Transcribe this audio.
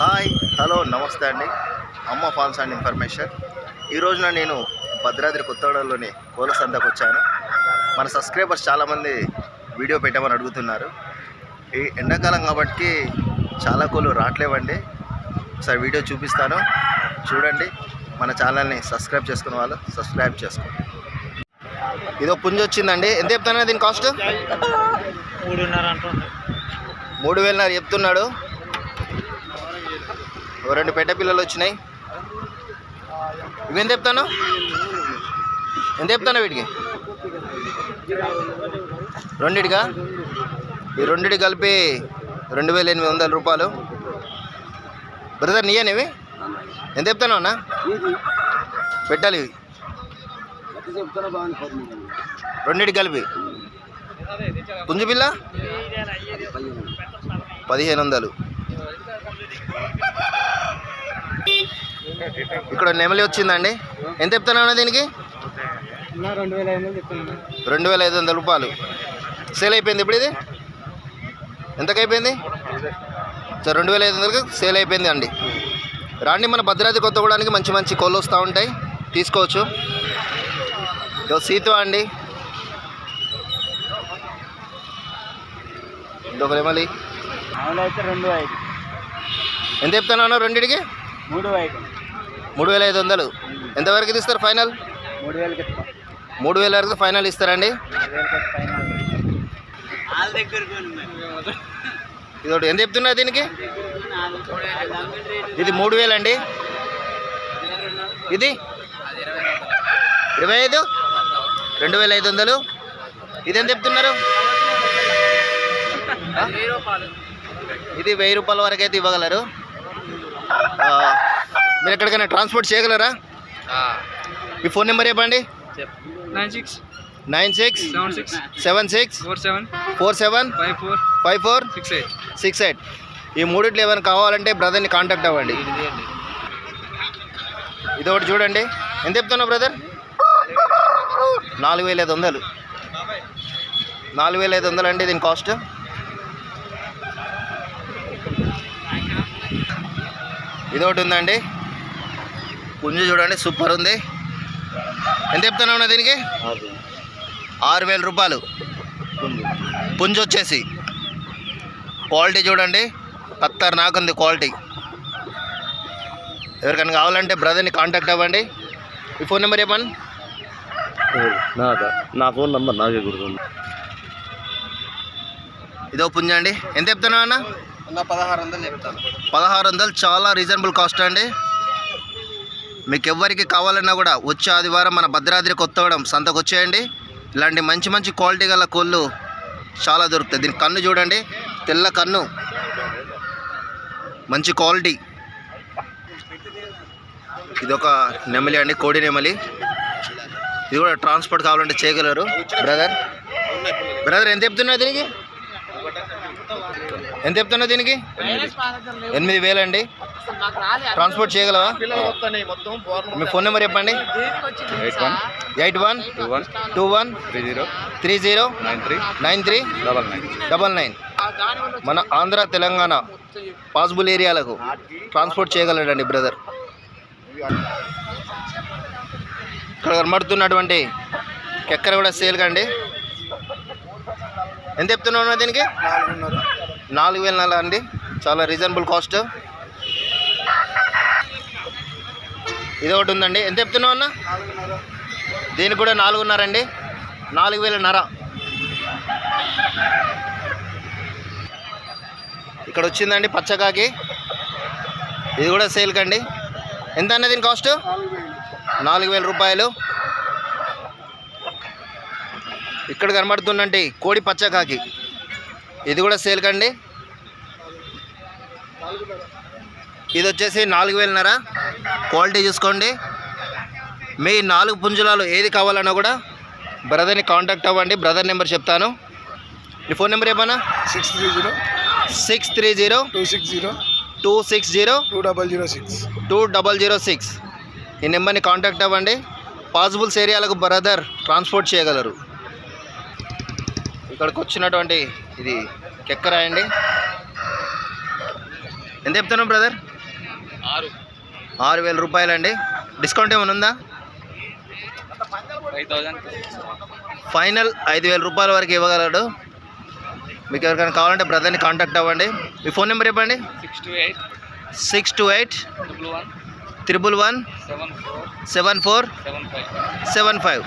Hi hello నమస్తే అండి. అమ్మ ఫార్మ్స్ అండ్ ఇన్ఫర్మేషన్. ఈ రోజున నేను భద్రాద్రి కొత్తగూడలోని కోల సంతకు వచ్చాను. మన సబ్స్క్రైబర్స్ చాలామంది వీడియో పెట్టమని అడుగుతున్నారు. ఈ ఎండాకాలం కాబట్టి చాలా కోళ్ళు రావట్లేవండి. ఒకసారి వీడియో చూపిస్తాను. చూడండి మన ఛానల్ని సబ్స్క్రైబ్ చేసుకున్న వాళ్ళు సబ్స్క్రైబ్ చేసుకోండి. ఇదో పుంజి వచ్చిందండి. ఎంత చెప్తాను దీని కాస్ట్? మూడున్నర అంటుంది. మూడు వేలన్నర చెప్తున్నాడు. రెండు పెట్ట పిల్లలు వచ్చినాయి. ఇవేం చెప్తాను? ఎంత చెప్తాను వీటికి? రెండిటిగా ఈ రెండిటి కలిపి రెండు వేల ఎనిమిది వందల రూపాయలు. బ్రదర్ నీయనివి ఎంత చెప్తాను అన్న? పెట్టాలి ఇవి. రెండిటి కలిపి. పుంజుపిల్ల పదిహేను వందలు. ఇక్కడ నెమలి వచ్చిందండి. ఎంత చెప్తాను దీనికి? రెండు వేల ఐదు వందలు చెప్తున్నాను. రూపాయలు. సేల్ అయిపోయింది ఇప్పుడు ఇది? ఎంతకు అయిపోయింది సార్ రెండు వేల ఐదు వందలకు సేల్ అయిపోయింది అండి. రాండి మన భద్రాద్రి కొత్తగూడానికి మంచి మంచి కోళ్ళు వస్తూ ఉంటాయి. తీసుకోవచ్చు. ఇదో సీతు అండి. ఇదొక నెమలి. ఎంత చెప్తాను రెండింటికి? మూడు ఐదు. మూడు వేల ఐదు వందలు. ఎంతవరకు ఇది ఇస్తారు ఫైనల్? మూడు వేలకి ఇస్తాం మూడు వేల వరకు ఫైనల్. ఇస్తారండి ఇదొకటి. ఎంత చెప్తున్నారు దీనికి? ఇది మూడు వేలు అండి. ఇది? ఇరవై ఐదు? రెండు వేల ఐదు వందలు. ఇది ఎంత చెప్తున్నారు? ఇది వెయ్యి రూపాయల వరకు అయితే ఇవ్వగలరు. ఆ, మీరు ఎక్కడికైనా ట్రాన్స్పోర్ట్ చేయగలరా? మీ ఫోన్ నెంబర్ చెప్పండి. Nine six nine six seven six seven six four seven four seven five four five four six eight six eight. ఈ మూడిట్లో ఏమైనా కావాలంటే బ్రదర్ని కాంటాక్ట్ అవ్వండి. ఇది ఒకటి చూడండి. ఎంత చెప్తున్నావు బ్రదర్? నాలుగు వేల ఐదు వందలు. నాలుగు వేల ఐదు వందలు అండి దీని కాస్ట్. ఇది ఒకటి ఉందండి. పుంజు చూడండి సూపర్ ఉంది. ఎంత చెప్తున్నావు దీనికి? ఆరు వేల రూపాయలు. పుంజు వచ్చేసి. క్వాలిటీ చూడండి ఖత్తర్ నాకుంది క్వాలిటీ. ఎవరికైనా కావాలంటే బ్రదర్ని కాంటాక్ట్ అవ్వండి. ఈ ఫోన్ నెంబర్ చెప్పండి. నా ఫోన్ నంబర్ నాకే గుర్తుంది. ఇదో పుంజ అండి. ఎంత చెప్తున్నావు అన్న పదహారు వందలు చెప్తాను. పదహారు వందలు చాలా రీజనబుల్ కాస్ట్ అండి. మీకు ఎవరికి కావాలన్నా కూడా వచ్చే ఆదివారం మన భద్రాద్రి కొత్తవడం సంతకు వచ్చేయండి. ఇలాంటి మంచి మంచి క్వాలిటీ గల కోళ్ళు చాలా దొరుకుతాయి. దీని కన్ను చూడండి. తెల్ల కన్ను. మంచి క్వాలిటీ. ఇది ఒక నెమలి అండి. కోడి నెమలి. ఇది కూడా ట్రాన్స్పోర్ట్ కావాలంటే చేయగలరు. బ్రదర్. బ్రదర్ ఎంత చెప్తున్నారు దీనికి? ఎంత చెప్తున్నా దీనికి? ఎనిమిది వేలు అండి ట్రాన్స్పోర్ట్ చేయగలవా? మీ ఫోన్ నెంబర్ చెప్పండి. Eight one two one two one three zero three zero nine three double nine. Double nine మన ఆంధ్ర తెలంగాణ పాసిబుల్ ఏరియాలకు ట్రాన్స్పోర్ట్ చేయగలడండి బ్రదర్. ఇక్కడ కనబడుతున్నటువంటి కెక్కర కూడా సేల్ కండి. ఎంత చెప్తున్నావు దీనికి? నాలుగు వేల నెల అండి. చాలా రీజనబుల్ కాస్ట్ ఇది ఒకటి ఉందండి. ఎంత చెప్తున్నావు అన్న? దీనికి కూడా నాలుగున్నర అండి. నాలుగు వేల నర ఇక్కడ వచ్చిందండి పచ్చకాకి. ఇది కూడా సేల్కండి. ఎంత అన్న దీని కాస్ట్ నాలుగు వేల రూపాయలు. ఇక్కడ కనబడుతుందండి కోడి పచ్చకాకి ఇది కూడా సేల్ కండి. ఇది వచ్చేసి నాలుగు వేలన్నర. క్వాలిటీ చూసుకోండి. మీ నాలుగు పుంజులాలు ఏది కావాలన్నా కూడా బ్రదర్ని కాంటాక్ట్ అవ్వండి బ్రదర్ నెంబర్ చెప్తాను. మీ ఫోన్ నెంబర్ ఏమన్నా? Six three zero. Six three zero. Two six zero. Two six zero. Two double zero six. Two double zero six. ఈ నెంబర్ని కాంటాక్ట్ అవ్వండి. పాసిబుల్స్ ఏరియాలకు బ్రదర్ ట్రాన్స్పోర్ట్ చేయగలరు. ఇక్కడికి వచ్చినటువంటి ఇది కెక్కరా అండి. ఎంత చెప్తున్నావు బ్రదర్? ఆరు. ఆరు వేల రూపాయలండి. డిస్కౌంట్ ఏమైనా ఉందా? ఫైనల్ ఐదు వేల రూపాయల వరకు ఇవ్వగలడు. మీకు ఎవరికైనా కావాలంటే బ్రదర్ని కాంటాక్ట్ అవ్వండి. మీ ఫోన్ నెంబర్ ఇవ్వండి six two eight. Triple one. Seven four. Seven five.